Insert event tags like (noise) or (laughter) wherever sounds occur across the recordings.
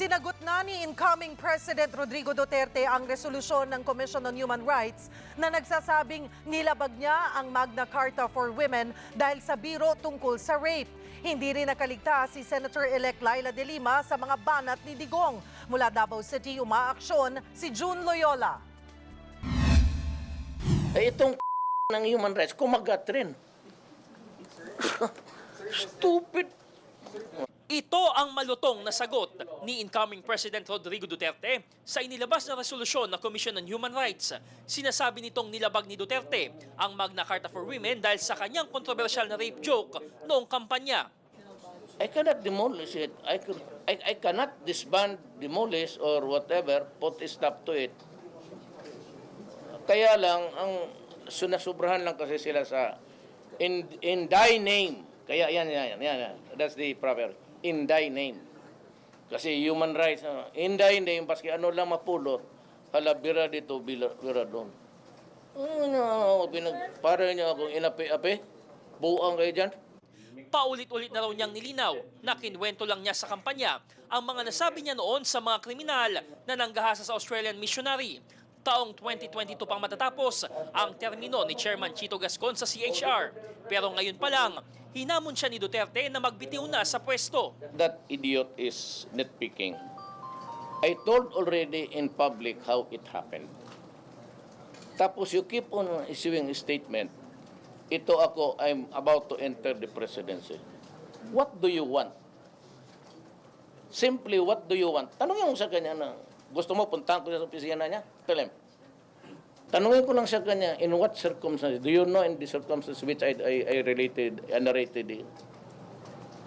Sinagot na ni incoming President Rodrigo Duterte ang resolusyon ng Commission on Human Rights na nagsasabing nilabag niya ang Magna Carta for Women dahil sa biro tungkol sa rape. Hindi rin nakaligtas si Senator-elect Laila De Lima sa mga banat ni Digong. Mula Davao City, umaaksyon si June Loyola. Eh, itong (laughs) ng human rights, kumagat rin. (laughs) Stupid. Ito ang malutong na sagot ni incoming President Rodrigo Duterte sa inilabas na resolusyon ng Commission on Human Rights. Sinasabi nitong nilabag ni Duterte ang Magna Carta for Women dahil sa kanyang kontrobersyal na rape joke noong kampanya. I cannot demolish it. I, could, I, I cannot disband, demolish, or whatever, put a stop to it. Kaya lang, ang sunasubrahan lang kasi sila sa in, in thy name. Kaya yan, yan, yan, yan. That's the proper. In thy name. Kasi human rights, ano, in thy name, paski ano lang mapulot, hala, bira dito, bira, bira doon. Ano, pinag, para niya akong inapi-api, buang kayo dyan. Paulit-ulit na raw niyang nilinaw na kinwento lang niya sa kampanya ang mga nasabi niya noon sa mga kriminal na nanggahasa sa Australian missionary. Taong 2022 pang matatapos ang termino ni Chairman Chito Gascon sa CHR. Pero ngayon pa lang, hinamon siya ni Duterte na magbitiw na sa pwesto. that idiot is nitpicking. I told already in public how it happened. Tapos you keep on issuing a statement. Ito ako, I'm about to enter the presidency. What do you want? Simply, what do you want? Tanungin mo sa kanya na, gusto mo puntahan ko sa opisina niya? Tell him. Tanungin ko lang sa kanya, in what circumstances? Do you know in the circumstances which I, I, I related, I narrated it?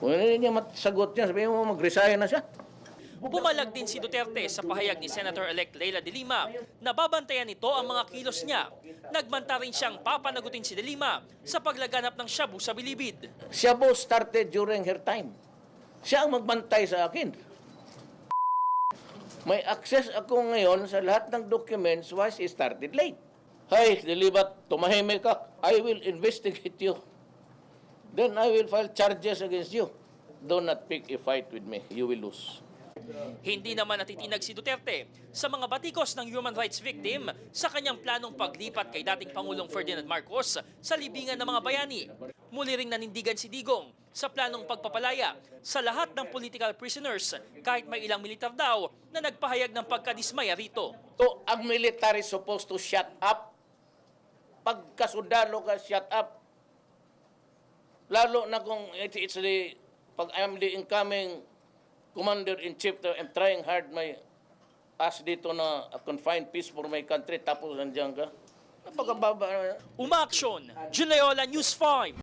Kung hindi niya masagot niya, sabihin mo mag-resign na siya. Bumalag din si Duterte sa pahayag ni Senator-elect Leila De Lima na babantayan nito ang mga kilos niya. Nagmanta rin siyang papanagutin si De Lima sa paglaganap ng shabu sa bilibid. Po started during her time. Siya ang magbantay sa akin. May access ako ngayon sa lahat ng documents why she started late. Hay, dilibat, tumahimik ka. I will investigate you. Then I will file charges against you. Do not pick a fight with me. You will lose. Hindi naman natitinag si Duterte sa mga batikos ng human rights victim sa kanyang planong paglipat kay dating Pangulong Ferdinand Marcos sa libingan ng mga bayani. Muli ring nanindigan si Digong sa planong pagpapalaya sa lahat ng political prisoners kahit may ilang militar daw na nagpahayag ng pagkadismaya rito. To, ang military supposed to shut up. Pagkasundalo ka, shut up. Lalo na kung it, it's the, pag I'm the incoming commander-in-chief, I'm trying hard my as dito na a confined peace for my country, tapos nandiyan ka. Napakababa. Umaaksyon, Juleola News 5.